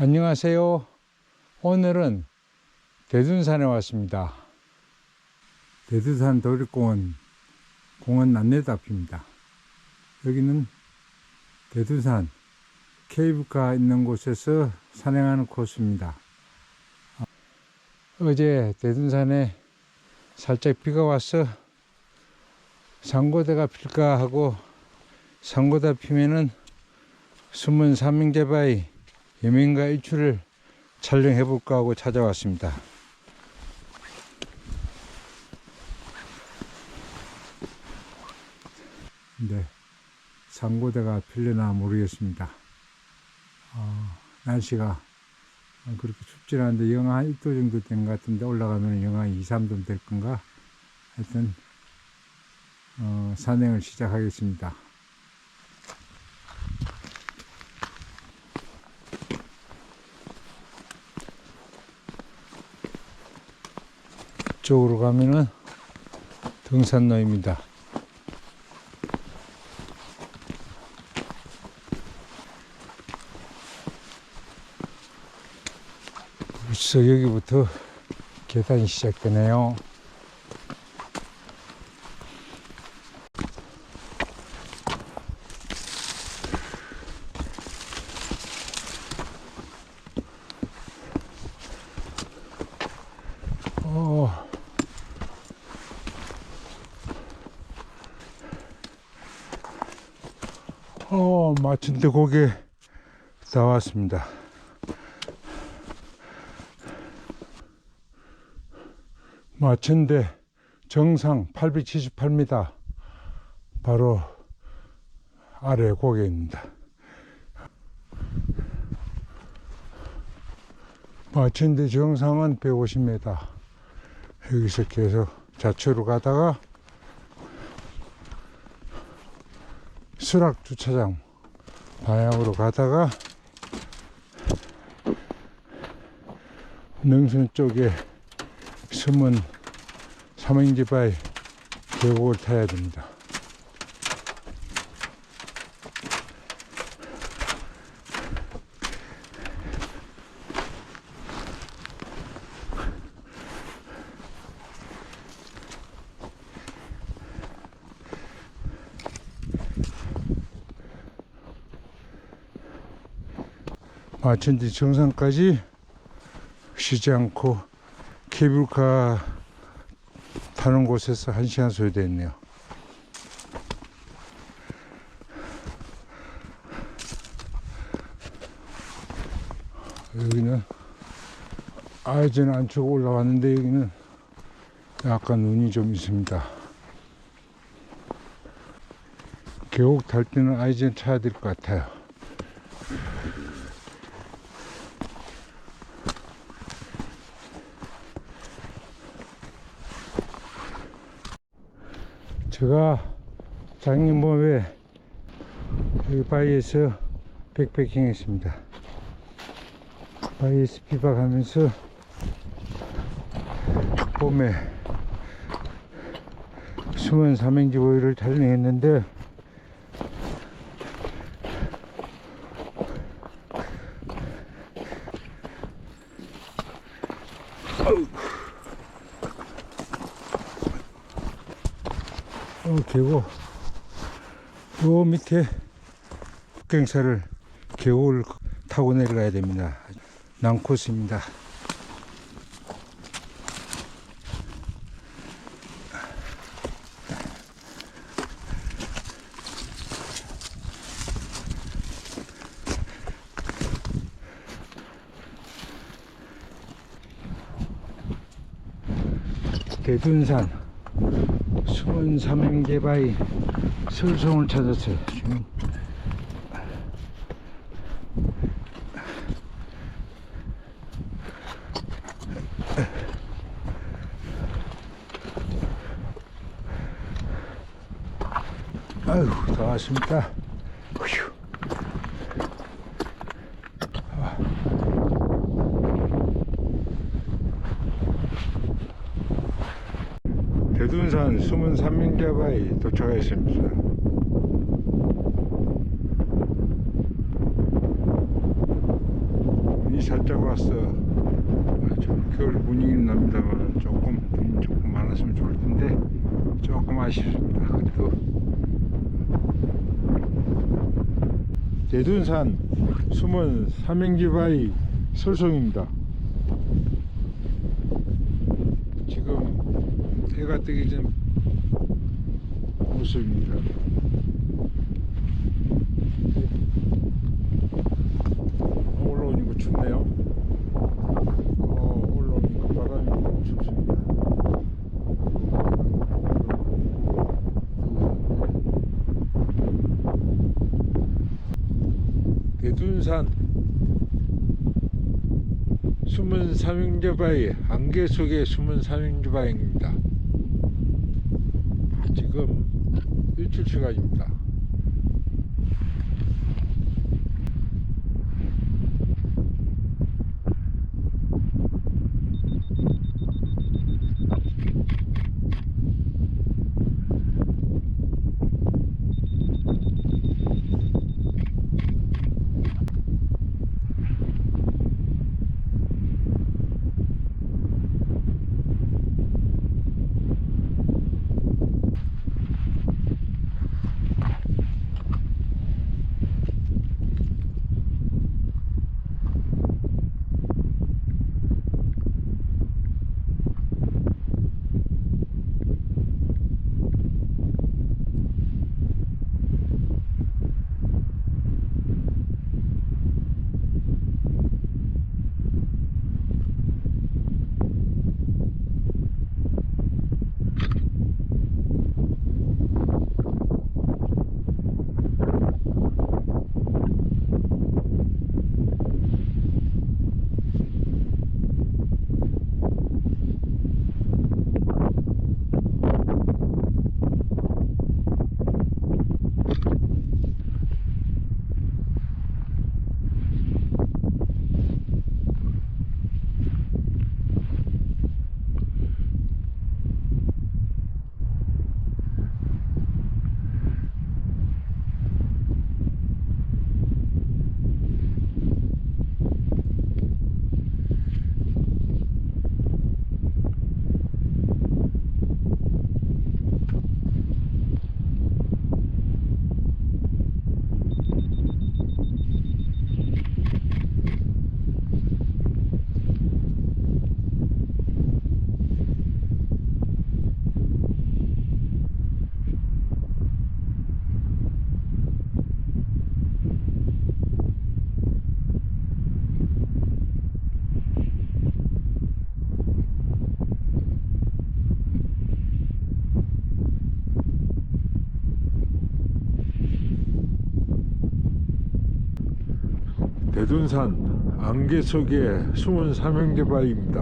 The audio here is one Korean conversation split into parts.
안녕하세요. 오늘은 대둔산에 왔습니다. 대둔산 도립공원 공원 안내도 앞입니다. 여기는 대둔산 케이블카 있는 곳에서 산행하는 코스입니다. 어제 대둔산에 살짝 비가 와서 상고대가 필까 하고 상고대 피면은 숨은 삼명제바위 예민가 일출을 촬영해 볼까 하고 찾아왔습니다. 네, 상고대가 필려나 모르겠습니다. 어, 날씨가 그렇게 춥진 않은데 영하 한 1도 정도 되는 것 같은데 올라가면 영하 2, 3도 될 건가? 하여튼 어, 산행을 시작하겠습니다. 쪽으로 가면은 등산로입니다. 벌써 여기부터 계단이 시작되네요. 어, 어, 마침내 고개 다 왔습니다. 마천대 정상 878m 바로 아래 고개입니다. 마천대 정상은 150m 여기서 계속 좌측으로 가다가 수락 주차장 방향으로 가다가 능선 쪽에 숨은 삼행지바의 계곡을 타야 됩니다. 마천지 정상까지 쉬지 않고 케이블카 타는 곳에서 한 시간 소요됐네요. 여기는 아이젠 안쪽 올라왔는데 여기는 약간 눈이 좀 있습니다. 계곡 탈 때는 아이젠 타야 될 것 같아요. 제가 작년 봄에 여기 바위에서 백패킹 했습니다. 바위에서 비박하면서 봄에 숨은 삼행지 보이를 촬영했는데 어, 계곡 요 밑에 경사를 계곡을 타고 내려가야 됩니다. 난코스입니다. 대둔산 숨 은 삼행개바위 설성을 찾았어요. 지금 아유, 다 왔습니다. 대둔산 숨은 삼명자바위 도착했습니다. 이 살짝 아주 겨울 분위기는 납니다만 조금 눈이 조금 많았으면 좋을 텐데 조금 아쉽습니다. 그래도 대둔산 숨은 삼행지바위 설송입니다. 지금 해가 뜨기 전 모습입니다. 올라오니까 춥네요. 어, 올라오니까 바람이 너무 춥습니다. 대둔산 숨은 삼형제바위 안개 속에 숨은 삼형제바위입니다. 지금 일출 시간입니다. 대둔산 안개 속에 숨은 삼형제바위입니다.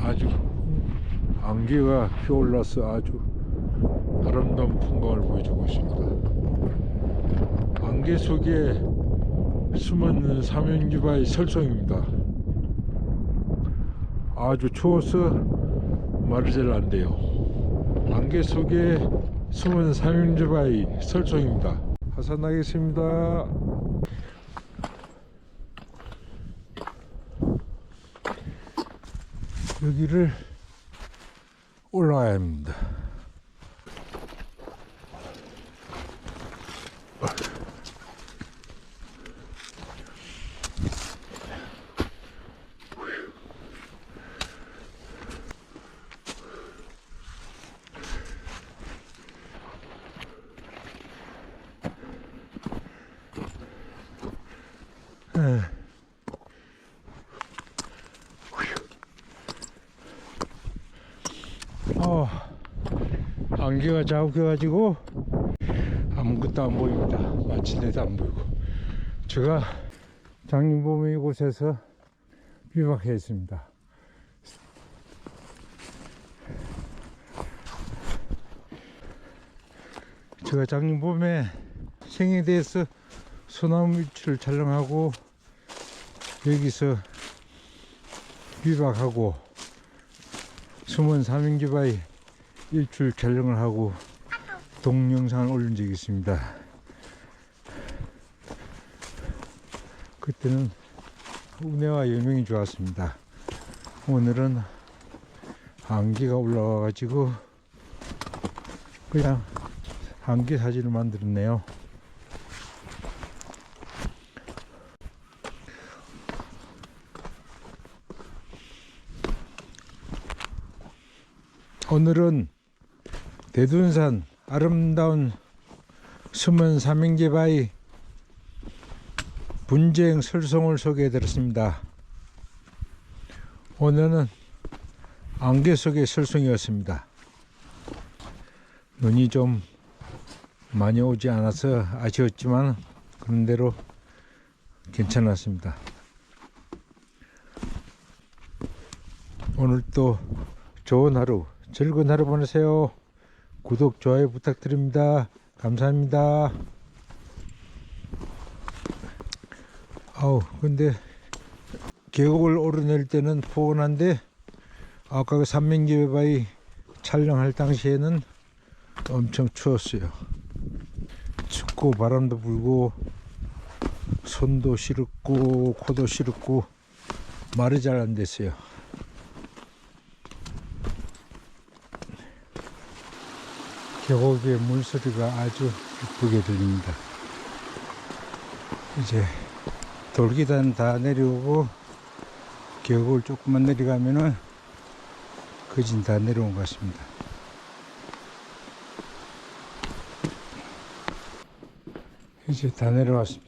아주 안개가 피어올라서 아주 아름다운 풍광을 보여주고 있습니다. 안개 속에 숨은 삼형제바위 설성입니다. 아주 추워서 말이 잘안 돼요. 안개 속에 숨은 삼형제바위 설성입니다. 하산하겠습니다. 여기를 올라가야 합니다. 에. 어, 안개가 자욱해가지고 아무것도 안 보입니다. 마친 데도 안 보이고. 제가 장림봄 이곳에서 비박했습니다. 제가 장림봄에 생에 대해서 소나무 위치를 촬영하고 여기서 비박하고 숨은 삼행지바위 일출 촬영을 하고 동영상을 올린 적이 있습니다. 그때는 운해와 여명이 좋았습니다. 오늘은 안개가 올라와 가지고 그냥 안개 사진을 만들었네요. 오늘은 대둔산 아름다운 숨은 삼행제 바위 분쟁 설송을 소개해 드렸습니다. 오늘은 안개 속의 설송이었습니다. 눈이 좀 많이 오지 않아서 아쉬웠지만 그런대로 괜찮았습니다. 오늘 또 좋은 하루, 즐거운 하루 보내세요. 구독, 좋아요 부탁드립니다. 감사합니다. 아우, 근데 계곡을 오르낼 때는 포근한데 아까 그 삼명계바위 촬영할 당시에는 엄청 추웠어요. 춥고 바람도 불고 손도 시렵고 코도 시렵고 말이 잘 안 됐어요. 계곡의 물소리가 아주 이쁘게 들립니다. 이제 돌기단 다 내려오고 계곡을 조금만 내려가면은 거진 다 내려온 것 같습니다. 이제 다 내려왔습니다.